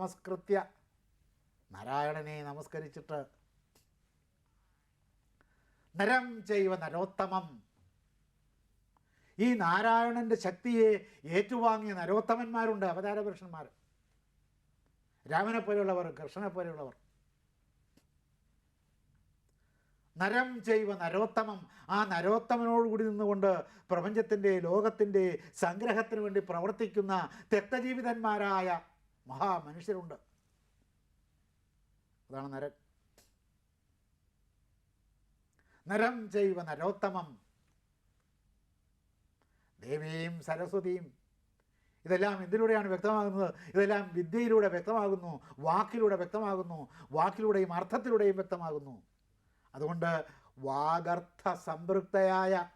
നമസ്കൃത്യ നാരായണനെ നമസ്കരിച്ചിട്ട് നരം ചെയ്വ നരോത്തമം. ഈ നാരായണന്റെ ശക്തിയെ ഏറ്റുവാങ്ങിയ നരോത്തമന്മാരുണ്ട് അവതാരപുരുഷന്മാർ. രാമനെ പോലെയുള്ളവർ കൃഷ്ണനെ പോലെയുള്ളവർ. നരം ചെയ്വ നരോത്തമം. ആ നരോത്തമനോടുകൂടി നിന്നുകൊണ്ട് പ്രപഞ്ചത്തിന്റെ ലോകത്തിന്റെ സംഗ്രഹത്തിന് വേണ്ടി പ്രവർത്തിക്കുന്ന തെക്തജീവിതന്മാരായ മഹാമനുഷ്യരുണ്ട്. അതാണ് നരൻ. നരം ചെയ്വ നരോത്തമം. ദേവിയും സരസ്വതിയും ഇതെല്ലാം എന്തിലൂടെയാണ് വ്യക്തമാകുന്നത്? ഇതെല്ലാം വിദ്യയിലൂടെ വ്യക്തമാകുന്നു വാക്കിലൂടെ വ്യക്തമാകുന്നു വാക്കിലൂടെയും അർത്ഥത്തിലൂടെയും വ്യക്തമാകുന്നു. അതുകൊണ്ട് വാഗർത്ഥ സംതൃപ്തയായ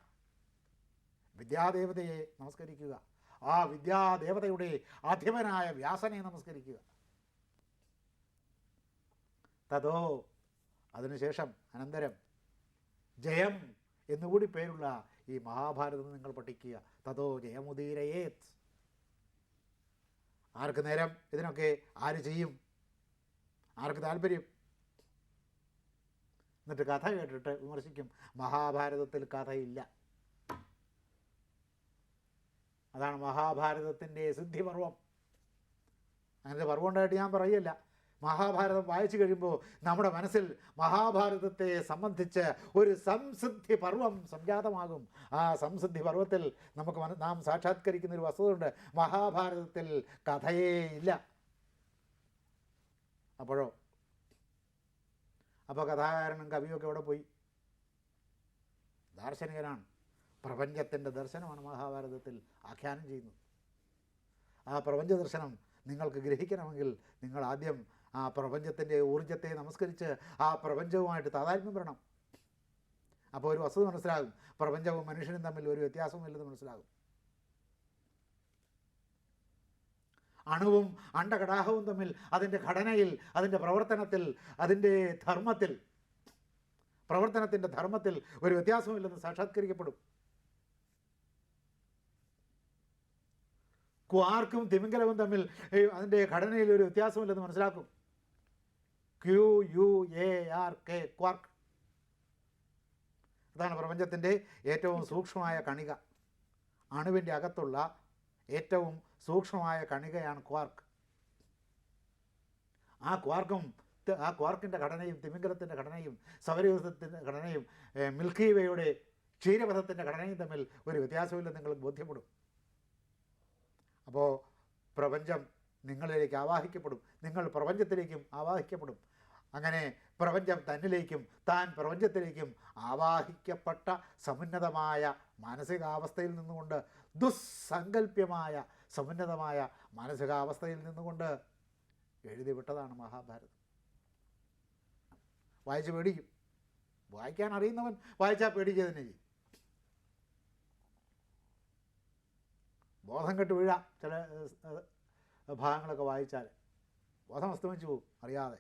വിദ്യാദേവതയെ നമസ്കരിക്കുക. ആ വിദ്യാദേവതയുടെ അധിപനായ വ്യാസനെ നമസ്കരിക്കുക. തതോ അതിനുശേഷം അനന്തരം ജയം എന്നുകൂടി പേരുള്ള ഈ മഹാഭാരതം നിങ്ങൾ പഠിക്കുക. തതോ ജയമുദീരയേത്. ആർക്ക് നേരം ഇതിനൊക്കെ ആര് ചെയ്യും? ആർക്ക് താല്പര്യം? എന്നിട്ട് കഥ കേട്ടിട്ട് വിമർശിക്കും. മഹാഭാരതത്തിൽ കഥയില്ല. അതാണ് മഹാഭാരതത്തിന്റെ സിദ്ധിപർവം. അങ്ങനത്തെ പർവം ഉണ്ടായിട്ട് ഞാൻ പറയല്ല. മഹാഭാരതം വായിച്ചു കഴിയുമ്പോൾ നമ്മുടെ മനസ്സിൽ മഹാഭാരതത്തെ സംബന്ധിച്ച് ഒരു സംസിദ്ധി പർവം സംജാതമാകും. ആ സംസിദ്ധി പർവത്തിൽ നമുക്ക് നാം സാക്ഷാത്കരിക്കുന്ന ഒരു വസ്തുതയുണ്ട്. മഹാഭാരതത്തിൽ കഥയേ ഇല്ല. അപ്പോഴോ? അപ്പോൾ കഥാകാരനും കവിയൊക്കെ എവിടെ പോയി? ദാർശനികനാണ്. പ്രപഞ്ചത്തിന്റെ ദർശനമാണ് മഹാഭാരതത്തിൽ ആഖ്യാനം ചെയ്യുന്നത്. ആ പ്രപഞ്ച ദർശനം നിങ്ങൾക്ക് ഗ്രഹിക്കണമെങ്കിൽ നിങ്ങൾ ആദ്യം ആ പ്രപഞ്ചത്തിന്റെ ഊർജത്തെ നമസ്കരിച്ച് ആ പ്രപഞ്ചവുമായിട്ട് താതാത്മ്യം വരണം. അപ്പോൾ ഒരു വസ്തുത മനസ്സിലാകും. പ്രപഞ്ചവും മനുഷ്യനും തമ്മിൽ ഒരു വ്യത്യാസവുമില്ലെന്ന് മനസ്സിലാകും. അണുവും അണ്ടകടാഹവും തമ്മിൽ അതിന്റെ ഘടനയിൽ അതിന്റെ പ്രവർത്തനത്തിൽ അതിന്റെ ധർമ്മത്തിൽ പ്രവർത്തനത്തിന്റെ ധർമ്മത്തിൽ ഒരു വ്യത്യാസമില്ലെന്ന് സാക്ഷാത്കരിക്കപ്പെടും. ക്വാർക്കും തിമിംഗലവും തമ്മിൽ അതിന്റെ ഘടനയിൽ ഒരു വ്യത്യാസമില്ലെന്ന് മനസ്സിലാക്കും. Q U A R K quark അതാണ് പ്രപഞ്ചത്തിന്റെ ഏറ്റവും സൂക്ഷ്മമായ കണിക. അണുവിന്റെ അകത്തുള്ള ഏറ്റവും സൂക്ഷ്മമായ കണികയാണ് ക്വാർക്ക് ആ ക്വാർക്കും ആ ക്വാർക്കിന്റെ ഘടനയും തിമിംഗലത്തിന്റെ ഘടനയും സൗരയൂഥത്തിന്റെ ഘടനയും മിൽക്കി വേയുടെ ക്ഷീരപഥത്തിന്റെ ഘടനയും തമ്മിൽ ഒരു വ്യത്യാസമില്ലെന്ന് നിങ്ങൾക്ക് ബോധ്യപ്പെടും. അപ്പോൾ പ്രപഞ്ചം നിങ്ങളിലേക്ക് ആവാഹിക്കപ്പെടും. നിങ്ങൾ പ്രപഞ്ചത്തിലേക്കും ആവാഹിക്കപ്പെടും. അങ്ങനെ പ്രപഞ്ചം തന്നിലേക്കും താൻ പ്രപഞ്ചത്തിലേക്കും ആവാഹിക്കപ്പെട്ട സമുന്നതമായ മാനസികാവസ്ഥയിൽ നിന്നുകൊണ്ട് ദുസ്സങ്കല്പ്യമായ സമുന്നതമായ മാനസികാവസ്ഥയിൽ നിന്നുകൊണ്ട് എഴുതിവിട്ടതാണ് മഹാഭാരതം. വായിച്ച് പേടിക്കും. വായിക്കാൻ അറിയുന്നവൻ വായിച്ചാൽ പേടിക്കുക തന്നെ ചെയ്യും. ബോധം കെട്ട് വീഴാം ചില ഭാഗങ്ങളൊക്കെ വായിച്ചാൽ ബോധം അസ്തമിച്ചു പോകും അറിയാതെ.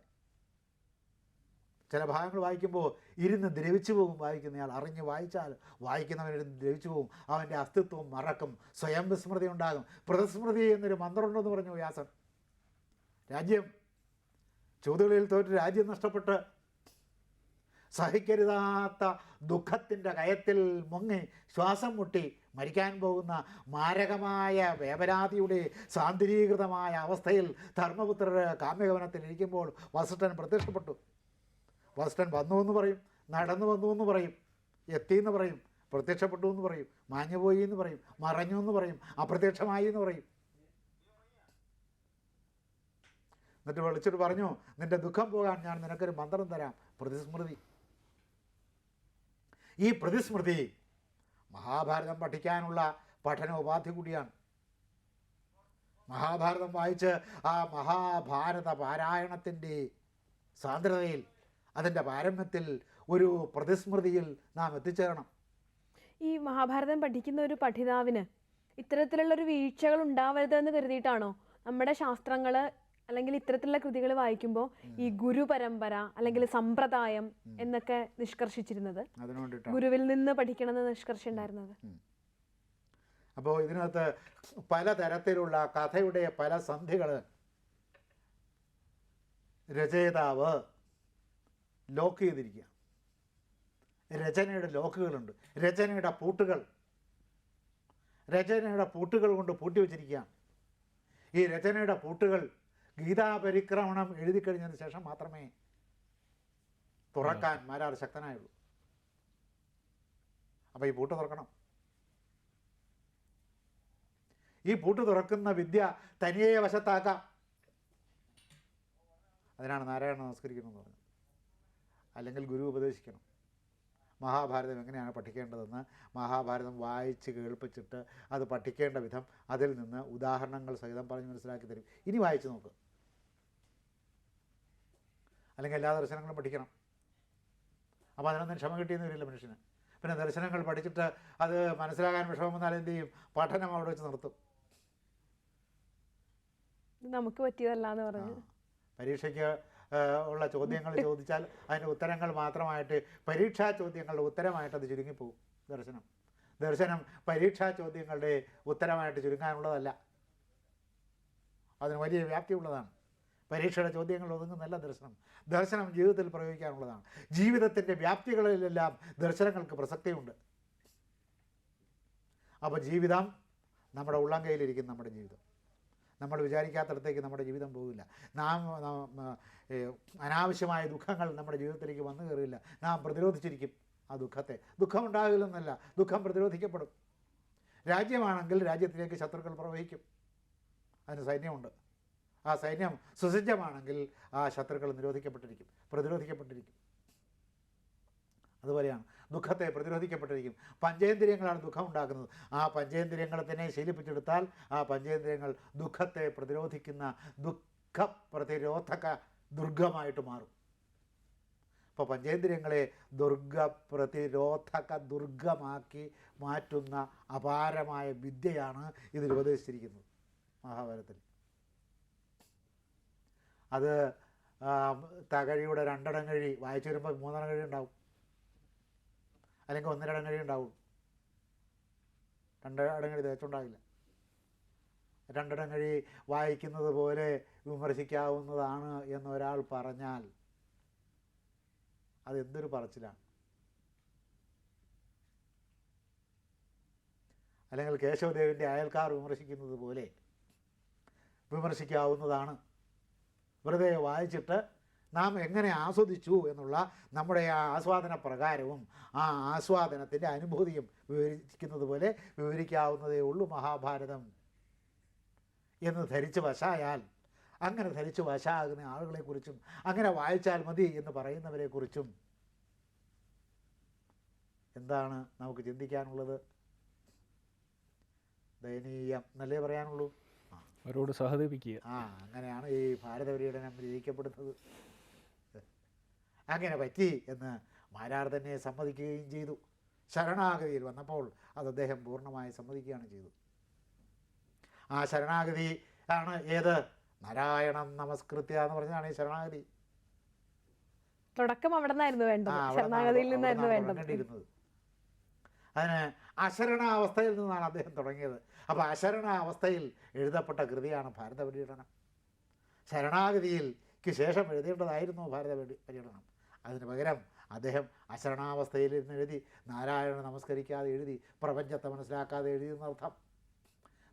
ചില ഭാഗങ്ങൾ വായിക്കുമ്പോൾ ഇരുന്ന് ദ്രവിച്ചു പോകും വായിക്കുന്നയാൾ. അറിഞ്ഞ് വായിച്ചാൽ വായിക്കുന്നവനിരുന്ന് ദ്രവിച്ചു പോകും. അവന്റെ അസ്തിത്വം മറക്കും. സ്വയം വിസ്മൃതി ഉണ്ടാകും. പ്രതിസ്മൃതി എന്നൊരു മന്ത്രമുണ്ടെന്ന് പറഞ്ഞു വ്യാസൻ. രാജ്യം ചൂതുകളിൽ തോറ്റ് രാജ്യം നഷ്ടപ്പെട്ട് സഹിക്കരുതാത്ത ദുഃഖത്തിന്റെ കയത്തിൽ മുങ്ങി ശ്വാസം മുട്ടി മരിക്കാൻ പോകുന്ന മാരകമായ വേപരാതിയുടെ സാന്ദ്രീകൃതമായ അവസ്ഥയിൽ ധർമ്മപുത്രർ കാമ്യഭവനത്തിൽ ഇരിക്കുമ്പോൾ വസിഷ്ഠൻ പ്രത്യക്ഷപ്പെട്ടു. വസിഷ്ഠൻ വന്നു എന്ന് പറയും നടന്നു വന്നു എന്ന് പറയും എത്തി എന്ന് പറയും പ്രത്യക്ഷപ്പെട്ടു എന്ന് പറയും മാഞ്ഞുപോയി എന്ന് പറയും മറഞ്ഞു എന്ന് പറയും അപ്രത്യക്ഷമായി എന്ന് പറയും. എന്നിട്ട് വിളിച്ചിട്ട് പറഞ്ഞു നിന്റെ ദുഃഖം പോകാൻ ഞാൻ നിനക്കൊരു മന്ത്രം തരാം പ്രതിസ്മൃതി. ഈ പ്രതിസ്മൃതി മഹാഭാരതം പഠിക്കാനുള്ള പഠനോപാധി കൂടിയാണ്. മഹാഭാരതം വായിച്ച് ആ മഹാഭാരത പാരായണത്തിന്റെ സാന്ദ്രതയിൽ അതിന്റെ പാരമ്യത്തിൽ ഒരു പ്രതിസ്മൃതിയിൽ നാം എത്തിച്ചേരണം. ഈ മഹാഭാരതം പഠിക്കുന്ന ഒരു പഠിതാവിന് ഇത്തരത്തിലുള്ള ഒരു വീഴ്ചകൾ ഉണ്ടാവരുതെന്ന് കരുതിയിട്ടാണോ നമ്മുടെ ശാസ്ത്രങ്ങൾ അല്ലെങ്കിൽ ഇത്തരത്തിലുള്ള കൃതികൾ വായിക്കുമ്പോൾ ഈ ഗുരു പരമ്പര അല്ലെങ്കിൽ സമ്പ്രദായം എന്നൊക്കെ നിഷ്കർഷിച്ചിരുന്നത്. ഗുരുവിൽ നിന്ന് പഠിക്കണമെന്ന് നിഷ്കർഷ ഉണ്ടായിരുന്നത്. അപ്പോൾ ഇതിനകത്ത് പലതരത്തിലുള്ള കഥയുടെ പല സന്ധികൾ രചയിതാവ് ലോക്ക് ചെയ്തിരിക്കുക രചനയുടെ ലോക്കുകളുണ്ട്. രചനയുടെ പൂട്ടുകൾ. രചനയുടെ പൂട്ടുകൾ കൊണ്ട് പൂട്ടി വച്ചിരിക്കുകയാണ് ഈ രചനയുടെ പൂട്ടുകൾ ഗീതാപരിക്രമണം എഴുതി കഴിഞ്ഞതിന് ശേഷം മാത്രമേ തുറക്കാൻ മാരാർ ശക്തനായുള്ളൂ. അപ്പോൾ ഈ പൂട്ട് തുറക്കണം. ഈ പൂട്ട് തുറക്കുന്ന വിദ്യ തനിയെ വശത്താക്കാം. അതിനാണ് നാരായണ നമസ്കരിക്കണമെന്ന് പറഞ്ഞത്. അല്ലെങ്കിൽ ഗുരു ഉപദേശിക്കണം. മഹാഭാരതം എങ്ങനെയാണ് പഠിക്കേണ്ടതെന്ന് മഹാഭാരതം വായിച്ച് കേൾപ്പിച്ചിട്ട് അത് പഠിക്കേണ്ട വിധം അതിൽ നിന്ന് ഉദാഹരണങ്ങൾ സഹിതം പറഞ്ഞ് മനസ്സിലാക്കി തരും. ഇനി വായിച്ച് നോക്ക്. അല്ലെങ്കിൽ എല്ലാ ദർശനങ്ങളും പഠിക്കണം. അപ്പോൾ അതിനൊന്നും ക്ഷമ കിട്ടിയെന്ന് വരില്ല മനുഷ്യന്. പിന്നെ ദർശനങ്ങൾ പഠിച്ചിട്ട് അത് മനസ്സിലാകാൻ വിഷമം വന്നാൽ എന്ത് ചെയ്യും? പഠനം അവിടെ വെച്ച് നിർത്തും. നമുക്ക് പറ്റിയതല്ല എന്ന് പറഞ്ഞു. പരീക്ഷയ്ക്ക് ഉള്ള ചോദ്യങ്ങൾ ചോദിച്ചാൽ അതിന്റെ ഉത്തരങ്ങൾ മാത്രമായിട്ട് പരീക്ഷാ ചോദ്യങ്ങളുടെ ഉത്തരമായിട്ട് അത് ചുരുങ്ങിപ്പോവും ദർശനം. ദർശനം പരീക്ഷാ ചോദ്യങ്ങളുടെ ഉത്തരമായിട്ട് ചുരുങ്ങാനുള്ളതല്ല. അതിന് വലിയ വ്യാപ്തിയുള്ളതാണ്. പരീക്ഷയുടെ ചോദ്യങ്ങൾ ഒതുങ്ങുന്നല്ല ദർശനം. ദർശനം ജീവിതത്തിൽ പ്രയോഗിക്കാനുള്ളതാണ്. ജീവിതത്തിന്റെ വ്യാപ്തികളിലെല്ലാം ദർശനങ്ങൾക്ക് പ്രസക്തിയുണ്ട്. അപ്പോൾ ജീവിതം നമ്മുടെ ഉള്ളം കയ്യിലിരിക്കും നമ്മുടെ ജീവിതം. നമ്മൾ വിചാരിക്കാത്തടത്തേക്ക് നമ്മുടെ ജീവിതം പോകില്ല നാം അനാവശ്യമായ ദുഃഖങ്ങൾ നമ്മുടെ ജീവിതത്തിലേക്ക് വന്നു കയറില്ല. നാം പ്രതിരോധിച്ചിരിക്കും ആ ദുഃഖത്തെ. ദുഃഖം ഉണ്ടാകില്ലെന്നല്ല ദുഃഖം പ്രതിരോധിക്കപ്പെടും. രാജ്യമാണെങ്കിൽ രാജ്യത്തിലേക്ക് ശത്രുക്കൾ പ്രവഹിക്കും. അതിന് സൈന്യമുണ്ട്. ആ സൈന്യം സുസജ്ജമാണെങ്കിൽ ആ ശത്രുക്കൾ നിരോധിക്കപ്പെട്ടിരിക്കും പ്രതിരോധിക്കപ്പെട്ടിരിക്കും. അതുപോലെയാണ് ദുഃഖത്തെ പ്രതിരോധിക്കപ്പെട്ടിരിക്കും. പഞ്ചേന്ദ്രിയങ്ങളാണ് ദുഃഖം ഉണ്ടാക്കുന്നത് ആ പഞ്ചേന്ദ്രിയങ്ങളെ തന്നെ ശീലിപ്പിച്ചെടുത്താൽ ആ പഞ്ചേന്ദ്രിയങ്ങൾ ദുഃഖത്തെ പ്രതിരോധിക്കുന്ന ദുഃഖ പ്രതിരോധക ദുർഗമായിട്ട് മാറും. അപ്പോൾ പഞ്ചേന്ദ്രിയങ്ങളെ ദുർഗ പ്രതിരോധക ദുർഗമാക്കി മാറ്റുന്ന അപാരമായ വിദ്യയാണ് ഇതിൽ ഉപദേശിച്ചിരിക്കുന്നത് മഹാഭാരതത്തിൽ. അത് തകഴിയുടെ രണ്ടിടം കഴി വായിച്ചു വരുമ്പോൾ മൂന്നിടം കഴി ഉണ്ടാവും. അല്ലെങ്കിൽ ഒന്നരടം കഴി ഉണ്ടാവും. രണ്ടിടം കഴി തേച്ചുണ്ടാവില്ല. രണ്ടിടം കഴി വായിക്കുന്നത് പോലെ വിമർശിക്കാവുന്നതാണ് എന്നൊരാൾ പറഞ്ഞാൽ അതെന്തൊരു പറച്ചിലാണ്. അല്ലെങ്കിൽ കേശവദേവിന്റെ അയൽക്കാർ വിമർശിക്കുന്നത് പോലെ വിമർശിക്കാവുന്നതാണ് വെറുതെ വായിച്ചിട്ട് നാം എങ്ങനെ ആസ്വദിച്ചു എന്നുള്ള നമ്മുടെ ആ ആസ്വാദന പ്രകാരവും ആ ആസ്വാദനത്തിന്റെ അനുഭൂതിയും വിവരിക്കുന്നത് പോലെ വിവരിക്കാവുന്നതേ ഉള്ളൂ മഹാഭാരതം. എന്ന് ധരിച്ച് വശായാൽ അങ്ങനെ ധരിച്ച് വശാകുന്ന ആളുകളെക്കുറിച്ചും അങ്ങനെ വായിച്ചാൽ മതി എന്ന് പറയുന്നവരെക്കുറിച്ചും എന്താണ് നമുക്ക് ചിന്തിക്കാനുള്ളത്? ദയനീയം എന്നല്ലേ പറയാനുള്ളൂ? അവരോട് സഹതപിക്കുക. ആ അങ്ങനെയാണ് ഈ ഭാരതപര്യടനം രചിക്കപ്പെടുന്നത് അങ്ങനെ പറ്റി എന്ന് മാരാർ തന്നെ സമ്മതിക്കുകയും ചെയ്തു. ശരണാഗതിയിൽ വന്നപ്പോൾ അത് അദ്ദേഹം പൂർണമായി സമ്മതിക്കുകയാണ് ചെയ്തത് ആ ശരണാഗതി ആണ് ഏത്? നാരായണം നമസ്കൃത്യ എന്ന് പറഞ്ഞതാണ് ഈ ശരണാഗതി. തുടക്കം അവിടെ നിന്നായിരുന്നു വേണ്ടത് ശരണാഗതിയിൽ നിന്നായിരുന്നു വേണ്ടത്. അതിന് അശരണാവസ്ഥയിൽ നിന്നാണ് അദ്ദേഹം തുടങ്ങിയത്. അപ്പോൾ അശരണാവസ്ഥയിൽ എഴുതപ്പെട്ട കൃതിയാണ് ഭാരത പര്യടനം ശരണാഗതിയിൽക്ക് ശേഷം എഴുതേണ്ടതായിരുന്നു ഭാരത പര്യ- പര്യടനം. അതിന് പകരം അദ്ദേഹം അശരണാവസ്ഥയിൽ ഇരുന്ന് എഴുതി നാരായണ നമസ്കരിക്കാതെ എഴുതി പ്രപഞ്ചത്തെ മനസ്സിലാക്കാതെ എഴുതിയെന്നർത്ഥം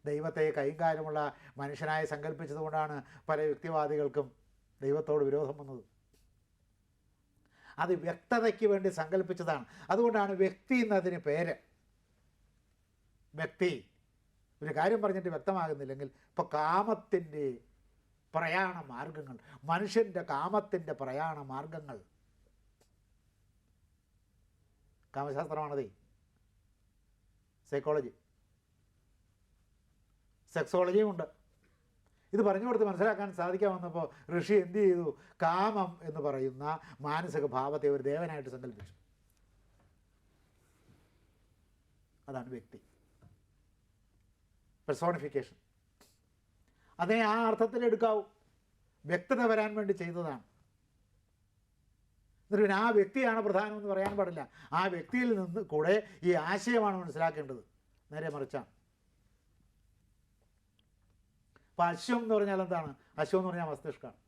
ദൈവത്തെ കൈകാര്യമുള്ള മനുഷ്യനായി സങ്കല്പിച്ചതുകൊണ്ടാണ് പല യുക്തിവാദികൾക്കും ദൈവത്തോട് വിരോധം വന്നത്. അത് വ്യക്തതയ്ക്ക് വേണ്ടി സങ്കല്പിച്ചതാണ്. അതുകൊണ്ടാണ് വ്യക്തി എന്നതിന് പേര്. വ്യക്തി ഒരു കാര്യം പറഞ്ഞിട്ട് വ്യക്തമാകുന്നില്ലെങ്കിൽ ഇപ്പോൾ കാമത്തിന്റെ പ്രയാണ മാർഗങ്ങൾ മനുഷ്യന്റെ കാമത്തിന്റെ പ്രയാണ മാർഗങ്ങൾ കാമശാസ്ത്രമാണതേ. സൈക്കോളജി സെക്സോളജിയും ഉണ്ട്. ഇത് പറഞ്ഞു കൊടുത്ത് മനസ്സിലാക്കാൻ സാധിക്കാമെന്നപ്പോൾ ഋഷി എന്ത് ചെയ്തു? കാമം എന്ന് പറയുന്ന മാനസിക ഭാവത്തെ ഒരു ദേവനായിട്ട് സങ്കല്പിച്ചു. അതാണ് വ്യക്തി. പെർസോണിഫിക്കേഷൻ അതിനെ ആ അർത്ഥത്തിൽ എടുക്കാവൂ. വ്യക്തത വരാൻ വേണ്ടി ചെയ്തതാണ്. എന്നിട്ട് പിന്നെ ആ വ്യക്തിയാണ് പ്രധാനം എന്ന് പറയാൻ പാടില്ല. ആ വ്യക്തിയിൽ നിന്ന് കൂടെ ഈ ആശയമാണ് മനസ്സിലാക്കേണ്ടത്. നേരെ മറിച്ചാണ്. അപ്പോൾ അശ്വം എന്ന് പറഞ്ഞാൽ എന്താണ്? അശ്വം എന്ന് പറഞ്ഞാൽ മസ്തിഷ്കമാണ്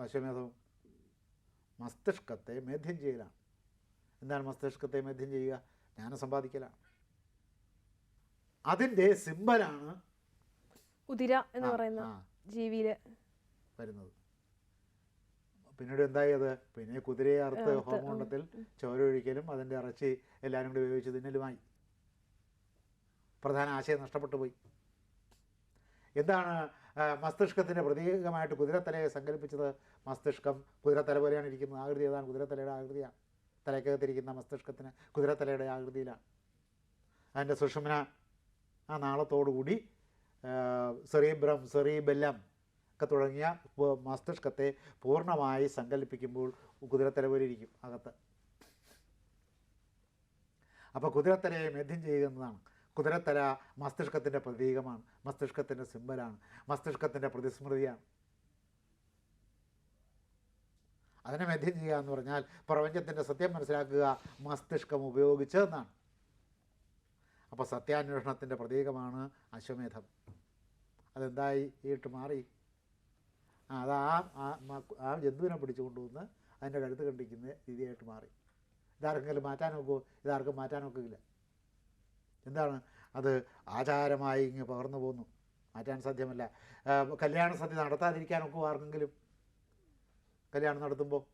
അശ്വമേധവും മസ്തിഷ്കത്തെ മേധ്യം ചെയ്യലാണ്. എന്താണ് മസ്തിഷ്കത്തെ മേധ്യം ചെയ്യുക? ജ്ഞാനം സമ്പാദിക്കലാണ്. അതിന്റെ സിമ്പലാണ് കുതിര എന്ന് പറയുന്ന ജീവിയിൽ. വരുന്നത്. പിന്നീട് എന്തായി അത്? പിന്നെ കുതിരയെ അറുത്ത് ഹോമകുണ്ടത്തിൽ ചോര ഒഴിക്കലും അതിന്റെ ഇറച്ചി എല്ലാവരും കൂടി ഉപയോഗിച്ച് തിന്നലുമായി. പ്രധാന ആശയം നഷ്ടപ്പെട്ടു പോയി. എന്താണ് മസ്തിഷ്കത്തിന്റെ മസ്തിഷ്കത്തിന്റെ പ്രതീകമായിട്ട് കുതിരത്തലയെ സങ്കല്പിച്ചത്? മസ്തിഷ്കം കുതിരത്തല പോലെയാണ് ഇരിക്കുന്നത്. ആകൃതി ഏതാണ്? കുതിരത്തലയുടെ ആകൃതിയാണ് തലയ്ക്കകത്തിരിക്കുന്ന മസ്തിഷ്കത്തിന് കുതിരത്തലയുടെ ആകൃതിയിലാണ്. അതിന്റെ സുഷുമ്ന ആ നാളത്തോടുകൂടി സെറീബ്രം സെറീബെല്ലം ഒക്കെ തുടങ്ങിയ മസ്തിഷ്കത്തെ പൂർണമായി സങ്കല്പിക്കുമ്പോൾ കുതിരത്തലവരിയിരിക്കും അകത്ത്. അപ്പോൾ കുതിരത്തലയെ മെദ്യം ചെയ്യുന്നതാണ്. കുതിരത്തല മസ്തിഷ്കത്തിന്റെ പ്രതീകമാണ്. മസ്തിഷ്കത്തിന്റെ സിമ്പലാണ്. മസ്തിഷ്കത്തിന്റെ പ്രതിസ്മൃതിയാണ്. അതിനെ മെദ്യം ചെയ്യുക എന്ന് പറഞ്ഞാൽ പ്രപഞ്ചത്തിന്റെ സത്യം മനസ്സിലാക്കുക മസ്തിഷ്കം ഉപയോഗിച്ച് എന്നാണ് അപ്പോൾ സത്യാന്വേഷണത്തിന്റെ പ്രതീകമാണ് അശ്വമേധം. അതെന്തായി? ഈട്ട് മാറി. അത് ആ ആ- ജന്തുവിനെ പിടിച്ചു കൊണ്ടുവന്ന് അതിന്റെ കഴുത്ത് കണ്ടിക്കുന്ന രീതിയായിട്ട് മാറി. ഇതാർക്കെങ്കിലും മാറ്റാൻ നോക്കുമോ ഇതാർക്കും മാറ്റാൻ നോക്കില്ല. എന്താണ്? അത് ആചാരമായി ഇങ്ങ് പകർന്നു പോകുന്നു മാറ്റാൻ സാധ്യമല്ല. കല്യാണ സദ്യ നടത്താതിരിക്കാൻ ഒക്കുമോ ആർക്കെങ്കിലും? കല്യാണം നടത്തുമ്പോൾ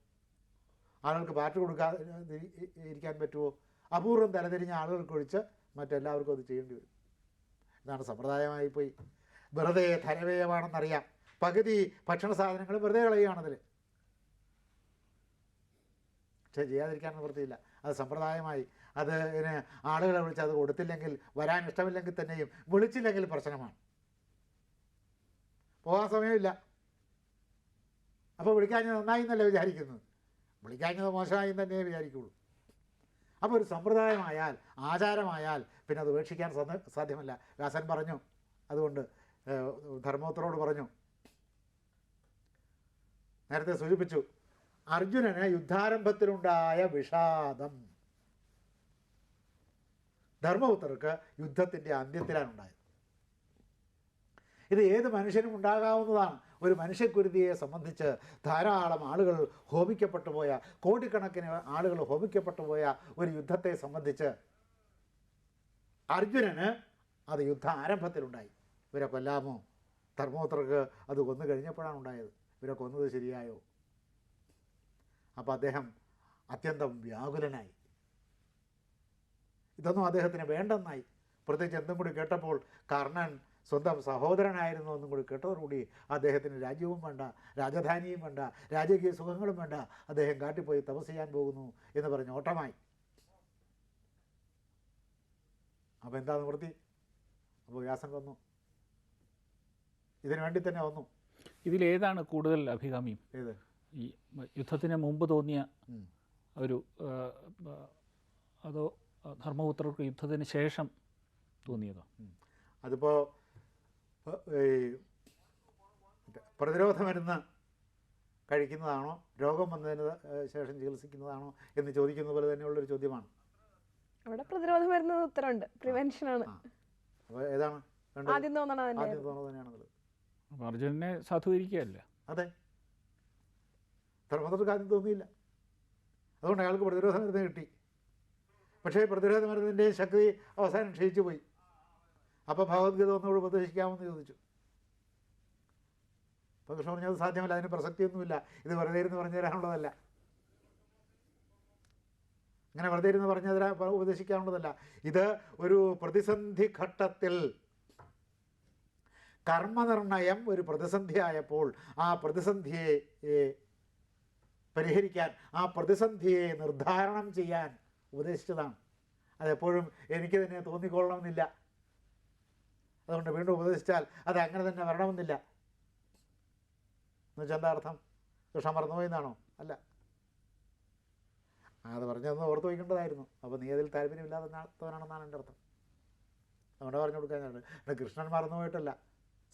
ആളുകൾക്ക് പാട്ട് കൊടുക്കാതെ ഇരിക്കാൻ പറ്റുമോ അപൂർവം തലതിരിഞ്ഞ ആളുകൾക്ക് ഒഴിച്ച് മറ്റെല്ലാവർക്കും അത് ചെയ്യേണ്ടി വരും. ഇതാണ് സമ്പ്രദായമായി പോയി വെറുതെ ധനവ്യയമാണെന്നറിയാം. പകുതി ഭക്ഷണ സാധനങ്ങൾ വെറുതെ കളയുകയാണതിൽ പക്ഷേ ചെയ്യാതിരിക്കാൻ നിവൃത്തിയില്ല അത് സമ്പ്രദായമായി. അത് ഇതിന് ആളുകളെ വിളിച്ച് അത് കൊടുത്തില്ലെങ്കിൽ വരാൻ ഇഷ്ടമില്ലെങ്കിൽ തന്നെയും വിളിച്ചില്ലെങ്കിൽ പ്രശ്നമാണ്. പോകാൻ സമയമില്ല. അപ്പോൾ വിളിക്കാഞ്ഞത് നന്നായി എന്നല്ലേ വിചാരിക്കുന്നത്? വിളിക്കാഞ്ഞത് മോശമായി എന്ന് തന്നെ വിചാരിക്കുള്ളൂ. അപ്പോൾ ഒരു സമ്പ്രദായമായാൽ ആചാരമായാൽ പിന്നെ അത് ഉപേക്ഷിക്കാൻ സാധ്യമല്ല. വ്യാസൻ പറഞ്ഞു അതുകൊണ്ട് ധർമ്മോത്തരോട് പറഞ്ഞു നേരത്തെ സൂചിപ്പിച്ചു അർജുനന് യുദ്ധാരംഭത്തിലുണ്ടായ വിഷാദം. ധർമ്മപുത്രർക്ക് യുദ്ധത്തിന്റെ അന്ത്യത്തിലാണ് ഉണ്ടായത് ഇത് ഏത് മനുഷ്യനും ഉണ്ടാകാവുന്നതാണ്. ഒരു മനുഷ്യക്കുരുതിയെ സംബന്ധിച്ച് ധാരാളം ആളുകൾ ഹോമിക്കപ്പെട്ടു പോയ കോടിക്കണക്കിന് ആളുകൾ ഹോമിക്കപ്പെട്ടു പോയ ഒരു യുദ്ധത്തെ സംബന്ധിച്ച് അർജുനന് അത് യുദ്ധ ആരംഭത്തിലുണ്ടായി. ഇവരെ കൊല്ലാമോ? ധർമ്മോത്രക്ക് അത് കൊന്നു കഴിഞ്ഞപ്പോഴാണ് ഉണ്ടായത്. ഇവരെ കൊന്നത് ശരിയായോ? അപ്പോൾ അദ്ദേഹം അത്യന്തം വ്യാകുലനായി. ഇതൊന്നും അദ്ദേഹത്തിന് വേണ്ടെന്നായി. പ്രത്യേകിച്ച് എന്തും കൂടി കേട്ടപ്പോൾ കർണൻ സ്വന്തം സഹോദരനായിരുന്നു എന്നും കൂടി കേട്ടതോടുകൂടി അദ്ദേഹത്തിന് രാജ്യവും വേണ്ട രാജധാനിയും വേണ്ട രാജകീയ സുഖങ്ങളും വേണ്ട അദ്ദേഹം കാട്ടിപ്പോയി തപസ് ചെയ്യാൻ പോകുന്നു എന്ന് പറഞ്ഞ് ഓട്ടമായി. അപ്പോൾ എന്താ നിവൃത്തി? അപ്പോൾ വ്യാസൻ വന്നു. ഇതിനു വേണ്ടി തന്നെ വന്നു. ഇതിലേതാണ് കൂടുതൽ അഭികാമ്യം? ഏത്? ഈ യുദ്ധത്തിന് മുമ്പ് തോന്നിയ ഒരു അതോ ധർമ്മപുത്രർക്ക് യുദ്ധത്തിന് ശേഷം തോന്നിയതോ? അതിപ്പോൾ ഈ പ്രതിരോധ മരുന്ന് കഴിക്കുന്നതാണോ? രോഗം വന്നതിന് ശേഷം ചികിത്സിക്കുന്നതാണോ? എന്ന് ചോദിക്കുന്ന പോലെ തന്നെയുള്ളൊരു ചോദ്യമാണ്. അവിടെ പ്രതിരോധ മരുന്ന് ഉത്തരമുണ്ട്. പ്രിവെൻഷൻ ആണ്. അപ്പോൾ ഏതാണ്? ആദ്യം തോന്നണ തന്നെ ആദ്യം തോന്നുന്നത് തന്നെയാണത്. അപ്പോൾ അർജുനനെ സാധൂകരിക്കുകയല്ല. അതെ. ധർമ്മപുത്രർക്ക് ആദ്യം തോന്നിയില്ല. അതുകൊണ്ട് അയാൾക്ക് പ്രതിരോധ മരുന്ന് കിട്ടി. പക്ഷേ പ്രതിരോധ മരുന്നിന്റെ ശക്തി അവസാനം ക്ഷയിച്ചു പോയി അപ്പോൾ ഭഗവത്ഗീത ഒന്നുകൂടെ ഉപദേശിക്കാമെന്ന് ചോദിച്ചു. അപ്പോൾ കൃഷ്ണ പറഞ്ഞത് സാധ്യമല്ല അതിന് പ്രസക്തിയൊന്നുമില്ല. ഇത് വെറുതെ ഇരുന്ന് പറഞ്ഞു തരാനുള്ളതല്ല. ഇങ്ങനെ വെറുതെ ഇരുന്ന് പറഞ്ഞു തരാൻ ഉപദേശിക്കാനുള്ളതല്ല. ഇത് ഒരു പ്രതിസന്ധി ഘട്ടത്തിൽ കർമ്മനിർണയം ഒരു പ്രതിസന്ധിയായപ്പോൾ ആ പ്രതിസന്ധിയെ പരിഹരിക്കാൻ ആ പ്രതിസന്ധിയെ നിർദ്ധാരണം ചെയ്യാൻ ഉപദേശിച്ചതാണ്. അതെപ്പോഴും എനിക്ക് തന്നെ തോന്നിക്കൊള്ളണമെന്നില്ല. അതുകൊണ്ട് വീണ്ടും ഉപദേശിച്ചാൽ അത് അങ്ങനെ തന്നെ വരണമെന്നില്ല. എന്നുവെച്ചാൽ എന്താ അർത്ഥം കൃഷ്ണൻ മറന്നുപോയി എന്നാണോ? അല്ല. അത് പറഞ്ഞതൊന്ന് ഓർത്ത് വയ്ക്കേണ്ടതായിരുന്നു. അപ്പോൾ നീ അതിൽ താല്പര്യമില്ലാത്തവനാണെന്നാണ് എന്റെ അർത്ഥം. അതുകൊണ്ട് പറഞ്ഞു കൊടുക്കാനാണ് കൃഷ്ണൻ മറന്നുപോയിട്ടല്ല.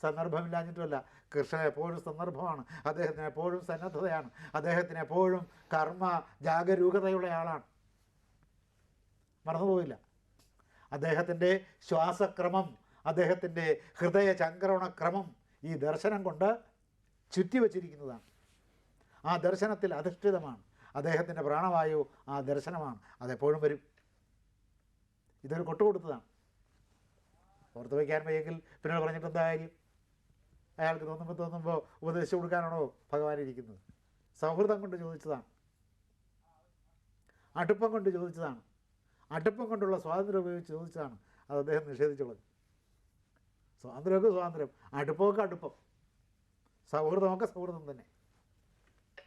സന്ദർഭമില്ലാഞ്ഞിട്ടുമല്ല. കൃഷ്ണൻ എപ്പോഴും സന്ദർഭമാണ്. അദ്ദേഹത്തിന് എപ്പോഴും സന്നദ്ധതയാണ്. അദ്ദേഹത്തിന് എപ്പോഴും കർമ്മ ജാഗരൂകതയുള്ള ആളാണ്. മറന്നുപോയില്ല. അദ്ദേഹത്തിന്റെ ശ്വാസക്രമം അദ്ദേഹത്തിന്റെ ഹൃദയ ചംക്രമണക്രമം ഈ ദർശനം കൊണ്ട് ചുറ്റി വച്ചിരിക്കുന്നതാണ്. ആ ദർശനത്തിൽ അധിഷ്ഠിതമാണ്. അദ്ദേഹത്തിന്റെ പ്രാണവായു ആ ദർശനമാണ്. അതെപ്പോഴും വരും. ഇതൊരു കൊട്ടുകൊടുത്തതാണ്. ഓർത്ത് വയ്ക്കാൻ വയ്യെങ്കിൽ പിന്നെ പറഞ്ഞിട്ട് എന്താ കാര്യം? അയാൾക്ക് തോന്നുമ്പോൾ തോന്നുമ്പോൾ ഉപദേശിച്ചു കൊടുക്കാനാണോ ഭഗവാൻ ഇരിക്കുന്നത്? സൗഹൃദം കൊണ്ട് ചോദിച്ചതാണ്. അടുപ്പം കൊണ്ട് ചോദിച്ചതാണ്. അടുപ്പം കൊണ്ടുള്ള സ്വാതന്ത്ര്യം ഉപയോഗിച്ച് ചോദിച്ചതാണ്. അത് അദ്ദേഹം നിഷേധിച്ചുള്ളത് സ്വാതന്ത്ര്യമൊക്കെ സ്വാതന്ത്ര്യം. അടുപ്പമൊക്കെ അടുപ്പം. സൗഹൃദമൊക്കെ സൗഹൃദം തന്നെ.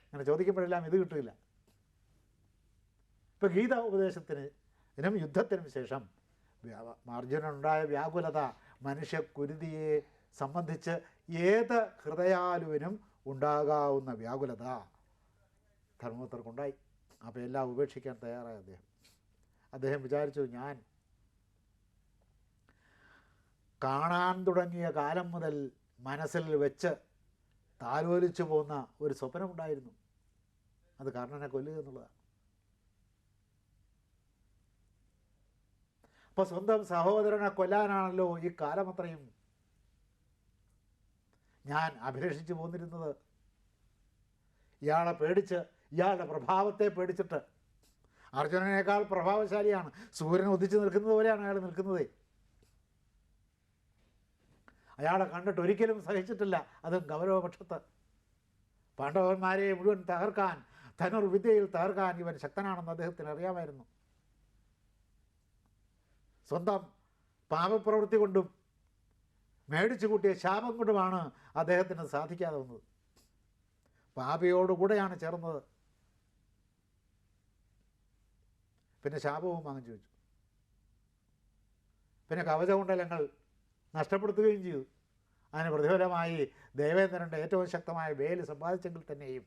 അങ്ങനെ ചോദിക്കുമ്പോഴെല്ലാം ഇത് കിട്ടില്ല ഇപ്പം ഗീത ഉപദേശത്തിന് ഇതിനും യുദ്ധത്തിനും ശേഷം അർജുനുണ്ടായ വ്യാകുലത മനുഷ്യക്കുരുതിയെ സംബന്ധിച്ച് ഏത് ഹൃദയാലുവിനും ഉണ്ടാകാവുന്ന വ്യാകുലത ധർമ്മപുത്രർക്കുണ്ടായി. അപ്പോൾ എല്ലാം ഉപേക്ഷിക്കാൻ തയ്യാറായ അദ്ദേഹം. അദ്ദേഹം വിചാരിച്ചു ഞാൻ കാണാൻ തുടങ്ങിയ കാലം മുതൽ മനസ്സിൽ വെച്ച് താലോലിച്ചു പോകുന്ന ഒരു സ്വപ്നമുണ്ടായിരുന്നു. അത് കർണനെ കൊല്ലുക എന്നുള്ളതാണ്. അപ്പോൾ സ്വന്തം സഹോദരനെ കൊല്ലാനാണല്ലോ ഈ കാലം അത്രയും ഞാൻ അഭിലഷിച്ചു പോന്നിരുന്നത്. ഇയാളെ പേടിച്ച് ഇയാളുടെ പ്രഭാവത്തെ പേടിച്ചിട്ട് അർജുനനേക്കാൾ പ്രഭാവശാലിയാണ്. സൂര്യൻ ഉദിച്ചു നിൽക്കുന്നത് പോലെയാണ് അയാൾ നിൽക്കുന്നത്. അയാളെ കണ്ടിട്ട് ഒരിക്കലും സഹിച്ചിട്ടില്ല. അതും ഗൗരവപക്ഷത്ത്. പാണ്ഡവന്മാരെ മുഴുവൻ തകർക്കാൻ ധനുർവിദ്യയിൽ തകർക്കാൻ ഇവൻ ശക്തനാണെന്ന് അദ്ദേഹത്തിന് അറിയാമായിരുന്നു. സ്വന്തം പാപപ്രവൃത്തി കൊണ്ടും മേടിച്ചു കൂട്ടിയ ശാപം കൊണ്ടുമാണ് അദ്ദേഹത്തിന് സാധിക്കാതെ വന്നത്. പാപിയോടുകൂടെയാണ് ചേർന്നത്. പിന്നെ ശാപവും വാങ്ങിച്ചു വെച്ചു പിന്നെ കവചകുണ്ടലങ്ങൾ നഷ്ടപ്പെടുത്തുകയും ചെയ്തു. അതിന് പ്രതിഫലമായി ദേവേന്ദ്രന്റെ ഏറ്റവും ശക്തമായ വേൽ സമ്പാദിച്ചെങ്കിൽ തന്നെയും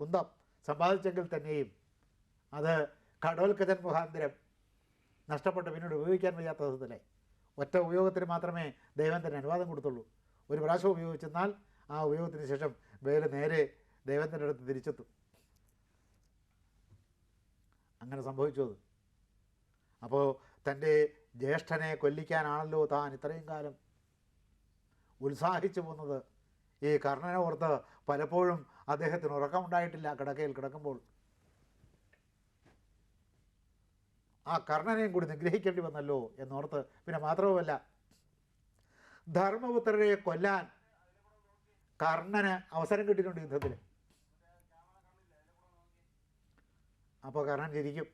കുന്തം സമ്പാദിച്ചെങ്കിൽ തന്നെയും അത് കടോൽക്കജൻ മുഖാന്തരം നഷ്ടപ്പെട്ട് പിന്നീട് ഉപയോഗിക്കാൻ വയ്യാത്ത വിധത്തിലെ ഒറ്റ ഉപയോഗത്തിന് മാത്രമേ ദേവേന്ദ്രന് അനുവാദം കൊടുത്തുള്ളൂ. ഒരു പ്രാവശ്യം ഉപയോഗിച്ചെന്നാൽ ആ ഉപയോഗത്തിന് ശേഷം വേൽ നേരെ ദേവേന്ദ്രന്റെ അടുത്ത് തിരിച്ചെത്തും. അങ്ങനെ സംഭവിച്ചു അത്. അപ്പോൾ തന്റെ ജ്യേഷ്ഠനെ കൊല്ലിക്കാനാണല്ലോ താൻ ഇത്രയും കാലം ഉത്സാഹിച്ചു പോകുന്നത്. ഈ കർണനെ ഓർത്ത് പലപ്പോഴും അദ്ദേഹത്തിന് ഉറക്കമുണ്ടായിട്ടില്ല കിടക്കയിൽ കിടക്കുമ്പോൾ. ആ കർണനെയും കൂടി നിഗ്രഹിക്കേണ്ടി വന്നല്ലോ എന്നോർത്ത് പിന്നെ മാത്രവുമല്ല ധർമ്മപുത്രരെ കൊല്ലാൻ കർണന് അവസരം കിട്ടിയിട്ടുണ്ട് യുദ്ധത്തിൽ അപ്പോൾ കർണൻ ചിരിക്കും.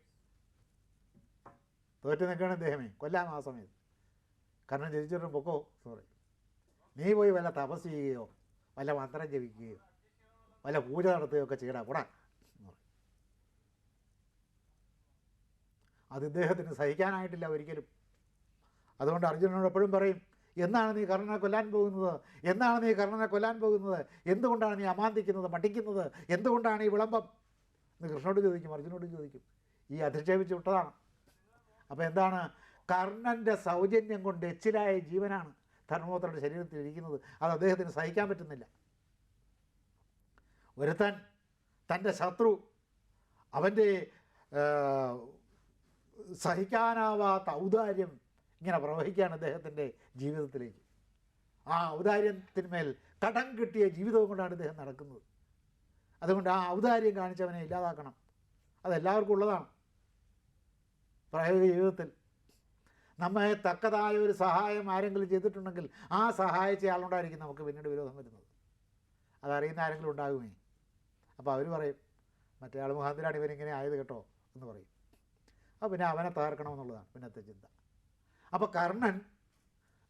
തോറ്റു നിൽക്കണം അദ്ദേഹമേ കൊല്ലാൻ ആ സമയത്ത്. കാരണം ചിരിച്ചിട്ട് പൊക്കോ? സോറി നീ പോയി വല്ല തപസ് ചെയ്യുകയോ വല്ല മന്ത്രം ജപിക്കുകയോ വല്ല പൂജ നടത്തുകയോ ഒക്കെ ചെയ്യടാ കൂടാ അത് ഇദ്ദേഹത്തിന് സഹിക്കാനായിട്ടില്ല ഒരിക്കലും. അതുകൊണ്ട് അർജുനനോട് എപ്പോഴും പറയും എന്നാണ് നീ കർണനെ കൊല്ലാൻ പോകുന്നത്? എന്നാണ് നീ കർണനെ കൊല്ലാൻ പോകുന്നത്? എന്തുകൊണ്ടാണ് നീ അമാന്തിക്കുന്നത് മടിക്കുന്നത്? എന്തുകൊണ്ടാണ് ഈ വിളംബം? എന്ന് കൃഷ്ണനോട് ചോദിക്കും അർജുനോട് ചോദിക്കും. ഈ അധിക്ഷേപിച്ച് വിട്ടതാണ്. അപ്പോൾ എന്താണ്? കർണന്റെ സൗജന്യം കൊണ്ട് എച്ചിലായ ജീവനാണ് ധർമ്മപുത്രന്റെ ശരീരത്തിൽ ഇരിക്കുന്നത്. അത് അദ്ദേഹത്തിന് സഹിക്കാൻ പറ്റുന്നില്ല. ഒരുത്തൻ തന്റെ ശത്രു അവന്റെ സഹിക്കാനാവാത്ത ഔദാര്യം ഇങ്ങനെ പ്രവഹിക്കുകയാണ് അദ്ദേഹത്തിന്റെ ജീവിതത്തിലേക്ക്. ആ ഔദാര്യത്തിന്മേൽ കടം കിട്ടിയ ജീവിതവും കൊണ്ടാണ് അദ്ദേഹം നടക്കുന്നത്. അതുകൊണ്ട് ആ ഔദാര്യം കാണിച്ചവനെ ഇല്ലാതാക്കണം. അതെല്ലാവർക്കും ഉള്ളതാണ്. പ്രായോഗിക ജീവിതത്തിൽ നമ്മെ തക്കതായ ഒരു സഹായം ആരെങ്കിലും ചെയ്തിട്ടുണ്ടെങ്കിൽ ആ സഹായിച്ച ആളുണ്ടായിരിക്കും നമുക്ക് പിന്നീട് വിരോധം വരുന്നത്. അതറിയുന്ന ആരെങ്കിലും ഉണ്ടാകുമേ? അപ്പോൾ അവർ പറയും മറ്റേ ആൾ മുഖാന്തരാണ് ഇവനിങ്ങനെ ആയത് കേട്ടോ എന്ന് പറയും. അപ്പോൾ പിന്നെ അവനെ തകർക്കണമെന്നുള്ളതാണ് പിന്നത്തെ ചിന്ത. അപ്പോൾ കർണൻ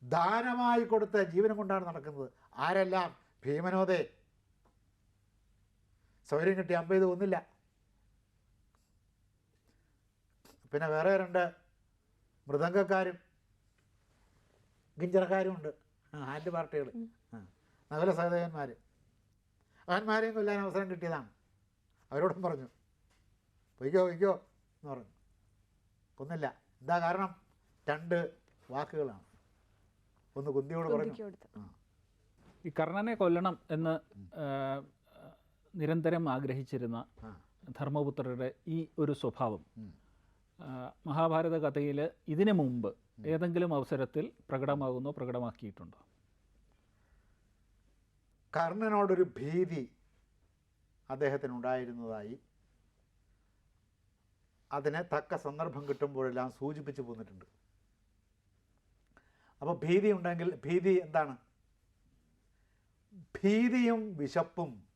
ദാനമായി കൊടുത്ത ജീവനം കൊണ്ടാണ് നടക്കുന്നത്. ആരെല്ലാം? ഭീമനോദേ. സൗകര്യം കിട്ടി അമ്പ ഇത് ഒന്നില്ല. പിന്നെ വേറെ രണ്ട് മൃദംഗക്കാരും ഗിഞ്ചറക്കാരും ഉണ്ട്. ഹാൻഡ് പാർട്ടികൾ നല്ല നവല സഹദേവന്മാർ അവന്മാരെയും കൊല്ലാൻ അവസരം കിട്ടിയതാണ്. അവരോടും പറഞ്ഞു. പൊയ്ക്കോ പൊയ്ക്കോ എന്ന് പറഞ്ഞു. കൊന്നില്ല. എന്താ കാരണം? രണ്ട് വാക്കുകളാണ്. ഒന്ന് കുന്തിയോട് പറഞ്ഞു. ഈ കർണനെ കൊല്ലണം എന്ന് നിരന്തരം ആഗ്രഹിച്ചിരുന്ന ധർമ്മപുത്രരുടെ ഈ ഒരു സ്വഭാവം. മഹാഭാരത കഥയിൽ ഇതിനു മുമ്പ് ഏതെങ്കിലും അവസരത്തിൽ പ്രകടമാകുന്നോ പ്രകടമാക്കിയിട്ടുണ്ടോ? കർണനോടൊരു ഭീതി അദ്ദേഹത്തിനുണ്ടായിരുന്നതായി. അതിനെ തക്ക സന്ദർഭം കിട്ടുമ്പോഴെല്ലാം സൂചിപ്പിച്ചു പോന്നിട്ടുണ്ട്. അപ്പോൾ ഭീതി ഉണ്ടെങ്കിൽ ഭീതി എന്താണ്? ഭീതിയും വിശപ്പും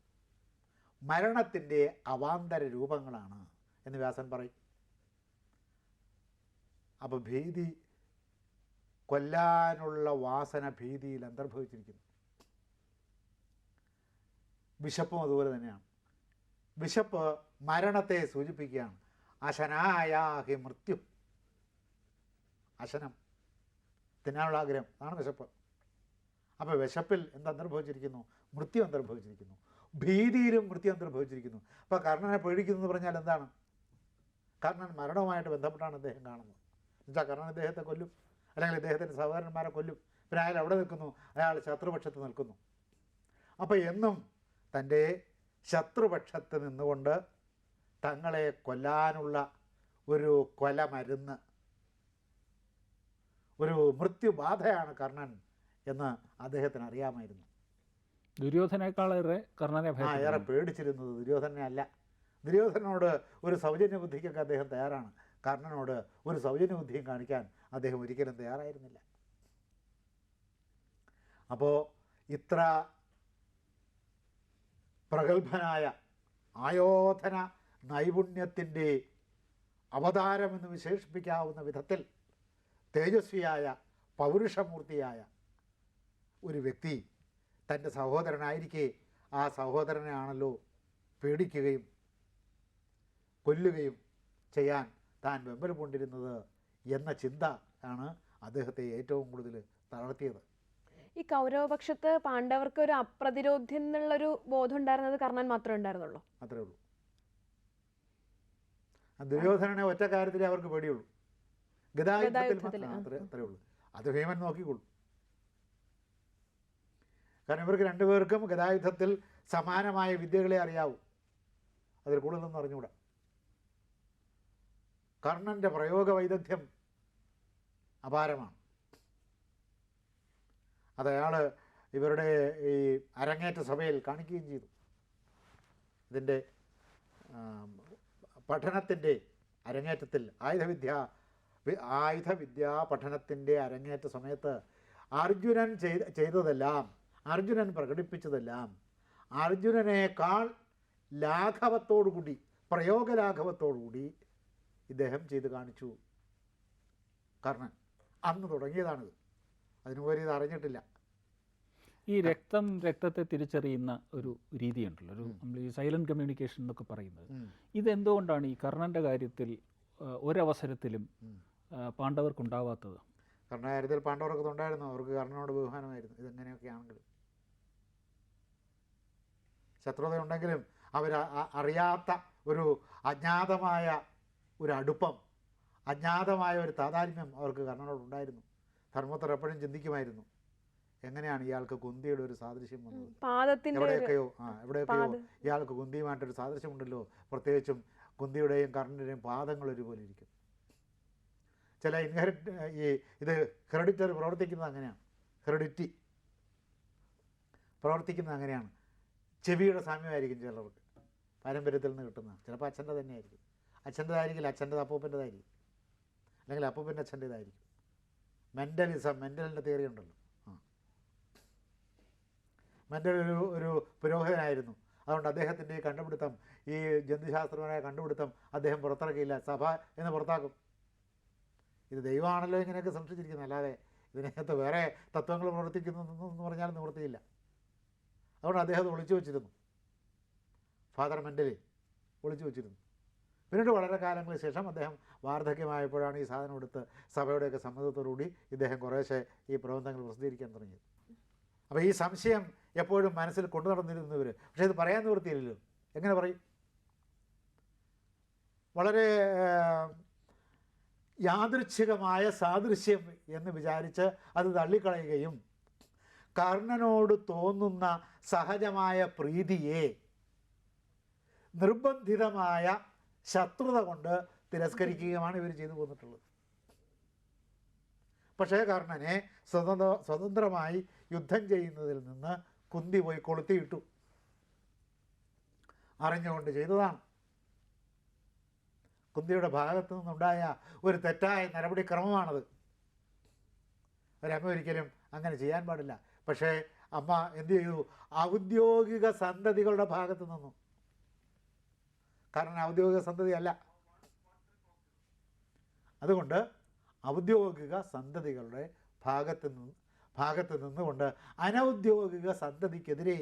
മരണത്തിന്റെ അവാന്തര രൂപങ്ങളാണ് എന്ന് വ്യാസൻ പറയും. അപ്പോൾ ഭീതി കൊല്ലാനുള്ള വാസന ഭീതിയിൽ അന്തർഭവിച്ചിരിക്കുന്നു. വിശപ്പും അതുപോലെ തന്നെയാണ്. വിശപ്പ് മരണത്തെ സൂചിപ്പിക്കുകയാണ്. അശനായാഹി മൃത്യു. അശനം. തിന്നാനുള്ള ആഗ്രഹം. അതാണ് വിശപ്പ്. അപ്പോൾ വിശപ്പിൽ എന്ത് മൃത്യു അന്തർഭവിച്ചിരിക്കുന്നു. ഭീതിയിലും മൃത്യു അന്തർഭവിച്ചിരിക്കുന്നു. അപ്പോൾ കർണനെ പേടിക്കുന്നു എന്ന് പറഞ്ഞാൽ എന്താണ്? കർണൻ മരണവുമായിട്ട് ബന്ധപ്പെട്ടാണ് അദ്ദേഹം കാണുന്നത്. എന്നുവെച്ചാൽ കാരണം ഇദ്ദേഹത്തെ കൊല്ലും. അല്ലെങ്കിൽ ഇദ്ദേഹത്തിന്റെ സഹോദരന്മാരെ കൊല്ലും. പിന്നെ അയാൾ എവിടെ നിൽക്കുന്നു? അയാൾ ശത്രുപക്ഷത്ത് നിൽക്കുന്നു. അപ്പോൾ എന്നും തന്റെ ശത്രുപക്ഷത്ത് നിന്നുകൊണ്ട് തങ്ങളെ കൊല്ലാനുള്ള ഒരു കൊലമരുന്ന് ഒരു മൃത്യുബാധയാണ് കർണൻ എന്ന് അദ്ദേഹത്തിന് അറിയാമായിരുന്നു. ദുര്യോധനേക്കാളേറെ കർണനെ ആ ഏറെ പേടിച്ചിരുന്നത് ദുര്യോധനെ അല്ല. ദുര്യോധനോട് ഒരു സൗജന്യ ബുദ്ധിക്കൊക്കെ അദ്ദേഹം തയ്യാറാണ്. കർണനോട് ഒരു സൗജന്യ ബുദ്ധിയും കാണിക്കാൻ അദ്ദേഹം ഒരിക്കലും തയ്യാറായിരുന്നില്ല. അപ്പോൾ ഇത്ര പ്രഗത്ഭനായ ആയോധന നൈപുണ്യത്തിന്റെ അവതാരമെന്ന് വിശേഷിപ്പിക്കാവുന്ന വിധത്തിൽ തേജസ്വിയായ പൗരുഷമൂർത്തിയായ ഒരു വ്യക്തി തന്റെ സഹോദരനായിരിക്കെ ആ സഹോദരനെ ആണല്ലോ പേടിക്കുകയും കൊല്ലുകയും ചെയ്യാൻ താൻ വെമ്പൽ കൊണ്ടിരുന്നത് എന്ന ചിന്ത ആണ് അദ്ദേഹത്തെ ഏറ്റവും കൂടുതൽ തളർത്തിയത്. ഈ കൗരവപക്ഷത്ത് പാണ്ഡവർക്ക് ഒരു അപ്രതിരോധ്യം എന്നുള്ളൊരു ബോധം ഉണ്ടായിരുന്നത് കർണൻ മാത്രമേ ഉണ്ടായിരുന്നുള്ളൂ. അത്രേ ഉള്ളൂ. ദുര്യോധനനെ ഒറ്റ കാര്യത്തിലേ അവർക്ക് പേടിയുള്ളൂ. ഗതാഗതത്തിൽ അത്രേ ഉള്ളൂ. അത് ഭീമൻ നോക്കിക്കൊള്ളു. കാരണം ഇവർക്ക് രണ്ടുപേർക്കും ഗതാഗതത്തിൽ സമാനമായ വിദ്യകളെ അറിയാവൂ. അതിൽ കൂടുതലൊന്നും അറിഞ്ഞുകൂടാ. കർണന്റെ പ്രയോഗ വൈദഗ്ധ്യം അപാരമാണ്. അത് അയാൾ ഇവരുടെ ഈ അരങ്ങേറ്റ സഭയിൽ കാണിക്കുകയും ചെയ്തു. ഇതിന്റെ പഠനത്തിന്റെ അരങ്ങേറ്റത്തിൽ ആയുധവിദ്യ ആയുധവിദ്യ പഠനത്തിന്റെ അരങ്ങേറ്റ സമയത്ത് അർജുനൻ ചെയ്ത ചെയ്തതെല്ലാം അർജുനൻ പ്രകടിപ്പിച്ചതെല്ലാം അർജുനനേക്കാൾ ലാഘവത്തോടുകൂടി പ്രയോഗലാഘവത്തോടുകൂടി ഇദ്ദേഹം ചെയ്ത് കാണിച്ചു. കർണൻ അന്ന് തുടങ്ങിയതാണിത്. അതിനുപരി ഇത് അറിഞ്ഞിട്ടില്ല. ഈ രക്തം രക്തത്തെ തിരിച്ചറിയുന്ന ഒരു രീതിയുണ്ടല്ലോ. ഒരു നമ്മൾ ഈ സൈലന്റ് കമ്മ്യൂണിക്കേഷൻ എന്നൊക്കെ പറയുന്നത്. ഇതെന്തുകൊണ്ടാണ് ഈ കർണന്റെ കാര്യത്തിൽ ഒരവസരത്തിലും പാണ്ഡവർക്കുണ്ടാവാത്തത്? കർണന്റെ കാര്യത്തിൽ പാണ്ഡവർക്ക് ഉണ്ടായിരുന്നു അവർക്ക് കർണനോട് ബഹുമാനമായിരുന്നു. ഇതെങ്ങനെയൊക്കെയാണെങ്കിലും. ശത്രുത ഉണ്ടെങ്കിലും അവർ അറിയാത്ത ഒരു അജ്ഞാതമായ ഒരു അടുപ്പം അജ്ഞാതമായ ഒരു താതാത്മ്യം അവർക്ക് കർണനോട് ഉണ്ടായിരുന്നു ധർമ്മത്തർ എപ്പോഴും ചിന്തിക്കുമായിരുന്നു എങ്ങനെയാണ് ഇയാൾക്ക് കുന്തിയുടെ ഒരു സാദൃശ്യം വന്നത്? എവിടെയൊക്കെയോ ആ എവിടെയൊക്കെയോ. ഇയാൾക്ക് കുന്തിയുമായിട്ടൊരു സാദൃശ്യമുണ്ടല്ലോ. പ്രത്യേകിച്ചും കുന്തിയുടെയും കർണന്റെയും പാദങ്ങൾ ഒരുപോലെ ഇരിക്കും. ചില ഇൻഹെറിറ്റ് ഈ ഇത് ക്രെഡിറ്റർ പ്രവർത്തിക്കുന്നത് അങ്ങനെയാണ്. ഹെറിഡിറ്റി പ്രവർത്തിക്കുന്നത് അങ്ങനെയാണ്. ചെവിയുടെ സാമ്യമായിരിക്കും ചിലർക്ക്. പാരമ്പര്യത്തിൽ നിന്ന് കിട്ടുന്ന ചിലപ്പോൾ അച്ഛന്റെ തന്നെയായിരിക്കും. അച്ഛന്റെതായിരിക്കില്ല അച്ഛന്റെ അപ്പൂപ്പന്റെതായിരിക്കും. അല്ലെങ്കിൽ അപ്പൂപ്പന്റെ അച്ഛന്റെതായിരിക്കും മെന്റലിസം മെന്റലിന്റെ തിയറി ഉണ്ടല്ലോ. ആ. മെന്റൽ ഒരു ഒരു പുരോഹിതനായിരുന്നു. അതുകൊണ്ട് അദ്ദേഹത്തിന്റെ ഈ കണ്ടുപിടുത്തം ഈ ജന്തുശാസ്ത്രപരമായ കണ്ടുപിടുത്തം അദ്ദേഹം പുറത്തിറക്കിയില്ല. സഭ എന്ന് പുറത്താക്കും. ഇത് ദൈവമാണല്ലോ ഇങ്ങനെയൊക്കെ സൃഷ്ടിച്ചിരിക്കുന്നത്. അല്ലാതെ ഇതിനകത്ത് വേറെ തത്വങ്ങൾ പ്രവർത്തിക്കുന്നു എന്ന് പറഞ്ഞാൽ നിവൃത്തിയില്ല. അതുകൊണ്ട് അദ്ദേഹം ഒളിച്ചു വെച്ചിരുന്നു. ഫാദർ മെന്റലി ഒളിച്ചു വെച്ചിരുന്നു. പിന്നീട് വളരെ കാലങ്ങൾക്ക് ശേഷം അദ്ദേഹം വാർദ്ധക്യമായപ്പോഴാണ് ഈ സാധനം എടുത്ത് സഭയുടെയൊക്കെ സമ്മതത്തോടുകൂടി ഇദ്ദേഹം കുറേശ്ശെ ഈ പ്രബന്ധങ്ങൾ പ്രസിദ്ധീകരിക്കാൻ തുടങ്ങിയത്. അപ്പോൾ ഈ സംശയം എപ്പോഴും മനസ്സിൽ കൊണ്ടു നടന്നിരുന്നവർ പക്ഷേ ഇത് പറയാൻ നിവൃത്തിയില്ലല്ലോ. എങ്ങനെ പറയും? വളരെ യാദൃച്ഛികമായ സാദൃശ്യം എന്ന് വിചാരിച്ച് അത് തള്ളിക്കളയുകയും കർണനോട് തോന്നുന്ന സഹജമായ പ്രീതിയെ നിർബന്ധിതമായ ശത്രുത കൊണ്ട് തിരസ്കരിക്കുകയുമാണ് ഇവർ ചെയ്തു പോന്നിട്ടുള്ളത്. പക്ഷേ കർണനെ സ്വതന്ത്ര സ്വതന്ത്രമായി യുദ്ധം ചെയ്യുന്നതിൽ നിന്ന് കുന്തി പോയി കൊളുത്തിയിട്ടു. അറിഞ്ഞുകൊണ്ട് ചെയ്തതാണ്. കുന്തിയുടെ ഭാഗത്തു നിന്നുണ്ടായ ഒരു തെറ്റായ നടപടിക്രമമാണത്. ഒരമ്മ ഒരിക്കലും അങ്ങനെ ചെയ്യാൻ പാടില്ല. പക്ഷേ അമ്മ എന്തു ചെയ്തു? ഔദ്യോഗിക സന്തതികളുടെ ഭാഗത്തു നിന്നു. കാരണം ഔദ്യോഗിക സന്തതിയല്ല അതുകൊണ്ട് ഔദ്യോഗിക സന്തതികളുടെ ഭാഗത്ത് നിന്ന് ഭാഗത്ത് നിന്നുകൊണ്ട് അനൗദ്യോഗിക സന്തതിക്കെതിരെ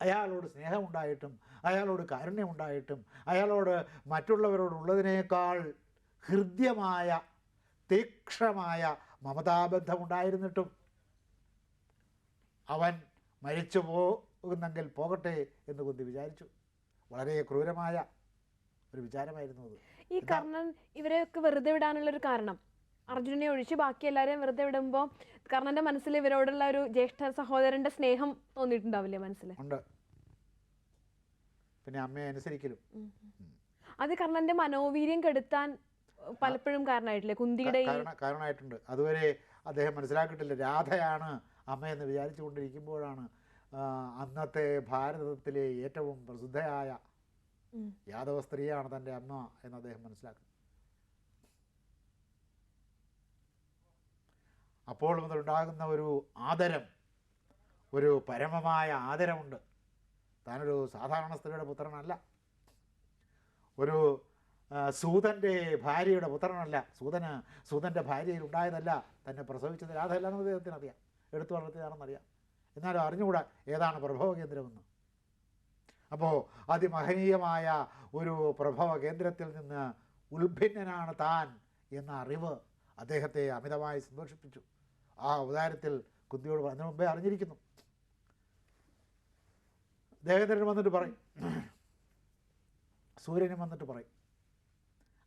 അയാളോട് സ്നേഹമുണ്ടായിട്ടും അയാളോട് കാരുണ്യമുണ്ടായിട്ടും അയാളോട് മറ്റുള്ളവരോടുള്ളതിനേക്കാൾ ഹൃദ്യമായ തീക്ഷണമായ മമതാബന്ധമുണ്ടായിരുന്നിട്ടും അവൻ മരിച്ചു പോകുന്നെങ്കിൽ പോകട്ടെ എന്ന് കുന്തി വിചാരിച്ചു. വളരെ ക്രൂരമായ ഒരു വിചാരമായിരുന്നു അത്. ഈ കർണൻ ഇവരെയൊക്കെ വെറുതെ വിടാനുള്ള ഒരു കാരണം. അർജുനനെ ഒഴിച്ച് ബാക്കി എല്ലാവരെയും വെറുതെ വിടുമ്പോൾ കർണന്റെ മനസ്സിൽ ഇവരോടുള്ള ഒരു ജ്യേഷ്ഠ സഹോദരന്റെ സ്നേഹം തോന്നിയിട്ടുണ്ടാവില്ലേ മനസ്സിൽ ഉണ്ട്. പിന്നെ അമ്മയെ അനുസരിക്കലും. അത് കർണന്റെ മനോവീര്യം കെടുത്താൻ പലപ്പോഴും കാരണമായിട്ടില്ലേ? കുന്തിയുടെ കാരണ കാരണമായിട്ടുണ്ട്. അതുവരെ അദ്ദേഹം മനസ്സിലാക്കിയിട്ടില്ല. രാധയാണ് അമ്മയെന്ന് വിചാരിച്ചു കൊണ്ടിരിക്കുമ്പോഴാണ് ആ, അന്നത്തെ ഭാരതത്തിലെ ഏറ്റവും പ്രസിദ്ധയായ. യാദവ സ്ത്രീയാണ് തന്റെ അമ്മ എന്ന് അദ്ദേഹം മനസ്സിലാക്കുന്നു. അപ്പോൾ മുതലുണ്ടാകുന്ന ഒരു ആദരം ഒരു പരമമായ ആദരമുണ്ട്. താനൊരു സാധാരണ സ്ത്രീയുടെ പുത്രനല്ല. ഒരു സൂതന്റെ സൂതന്റെ ഭാര്യയുടെ പുത്രനല്ല. സൂതന് സൂതന്റെ ഭാര്യയിൽ ഉണ്ടായതല്ല. തന്നെ പ്രസവിച്ചത് രാധയല്ലാന്ന് അദ്ദേഹത്തിന് അദ്ദേഹത്തിനറിയാം എടുത്തു വളർത്തിയതാണെന്നറിയാം എന്നാലും അറിഞ്ഞുകൂടാ ഏതാണ് പ്രഭവ കേന്ദ്രമെന്ന്. അപ്പോൾ അതിമഹനീയമായ ഒരു പ്രഭവ കേന്ദ്രത്തിൽ നിന്ന് ഉത്ഭിന്നനാണ് താൻ എന്ന അറിവ് അദ്ദേഹത്തെ അമിതമായി സന്തോഷിപ്പിച്ചു ആ അവതാരത്തിൽ കുന്തിയോട് അതിനു മുമ്പേ അറിഞ്ഞിരിക്കുന്നു. ദേവേന്ദ്രൻ വന്നിട്ട് പറയും. സൂര്യനും വന്നിട്ട് പറയും.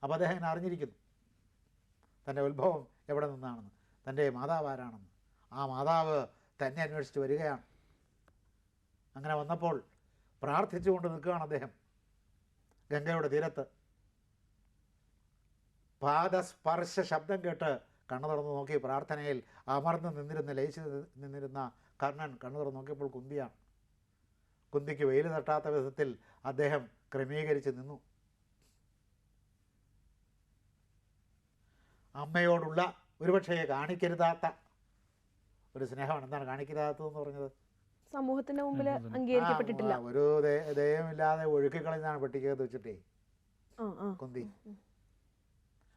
അപ്പോൾ അദ്ദേഹം ഇങ്ങനെ അറിഞ്ഞിരിക്കുന്നു. തന്റെ ഉത്ഭവം എവിടെ നിന്നാണെന്ന്. തന്റെ മാതാവ് ആരാണെന്ന്. ആ മാതാവ് തന്നെ അന്വേഷിച്ച് വരികയാണ്. അങ്ങനെ വന്നപ്പോൾ പ്രാർത്ഥിച്ചുകൊണ്ട് നിൽക്കുകയാണ് അദ്ദേഹം ഗംഗയുടെ തീരത്ത്. പാദസ്പർശ ശബ്ദം കേട്ട് കണ്ണു തുറന്ന് നോക്കി പ്രാർത്ഥനയിൽ അമർന്ന് നിന്നിരുന്ന ലയിച്ച് നിന്നിരുന്ന കർണൻ കണ്ണു തുറന്ന് നോക്കിയപ്പോൾ കുന്തിയാണ്. കുന്തിക്ക് വെയിൽ തട്ടാത്ത വിധത്തിൽ അദ്ദേഹം ക്രമീകരിച്ച് നിന്നു. അമ്മയോടുള്ള ഒരുപക്ഷെ കാണിക്കരുതാത്ത ഒരു സ്നേഹമാണ്. എന്താണ് എന്ന് പറഞ്ഞത്? സമൂഹത്തിന്റെ മുമ്പിൽ. അംഗീകരിക്കപ്പെട്ടിട്ടില്ല. ഒരു ദയമില്ലാതെ ഒഴുക്കിക്കളഞ്ഞാണ് പെട്ടിക്കകത്ത് വെച്ചിട്ടേ. കുന്തി.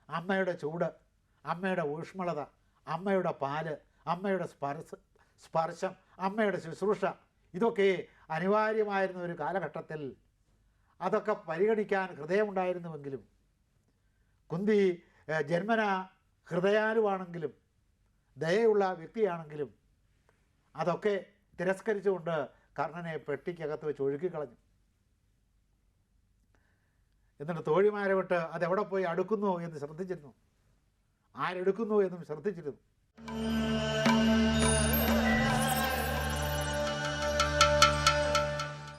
അമ്മയുടെ ചൂട് അമ്മയുടെ ഊഷ്മളത അമ്മയുടെ പാൽ അമ്മയുടെ സ്പർശ സ്പർശം അമ്മയുടെ ശുശ്രൂഷ ഇതൊക്കെ അനിവാര്യമായിരുന്ന ഒരു കാലഘട്ടത്തിൽ അതൊക്കെ പരിഗണിക്കാൻ ഹൃദയമുണ്ടായിരുന്നുവെങ്കിലും കുന്തി ജന്മന ഹൃദയാലുവാണെങ്കിലും ദയയുള്ള വ്യക്തിയാണെങ്കിലും അതൊക്കെ തിരസ്കരിച്ചുകൊണ്ട് കർണനെ പെട്ടിക്കകത്ത് വെച്ച് ഒഴുക്കിക്കളഞ്ഞു. എന്നിട്ട് തോഴിമാരെ വിട്ട് അതെവിടെ പോയി അടുക്കുന്നു എന്ന് ശ്രദ്ധിച്ചിരുന്നു? ആരെടുക്കുന്നു എന്നും ശ്രദ്ധിച്ചിരുന്നു.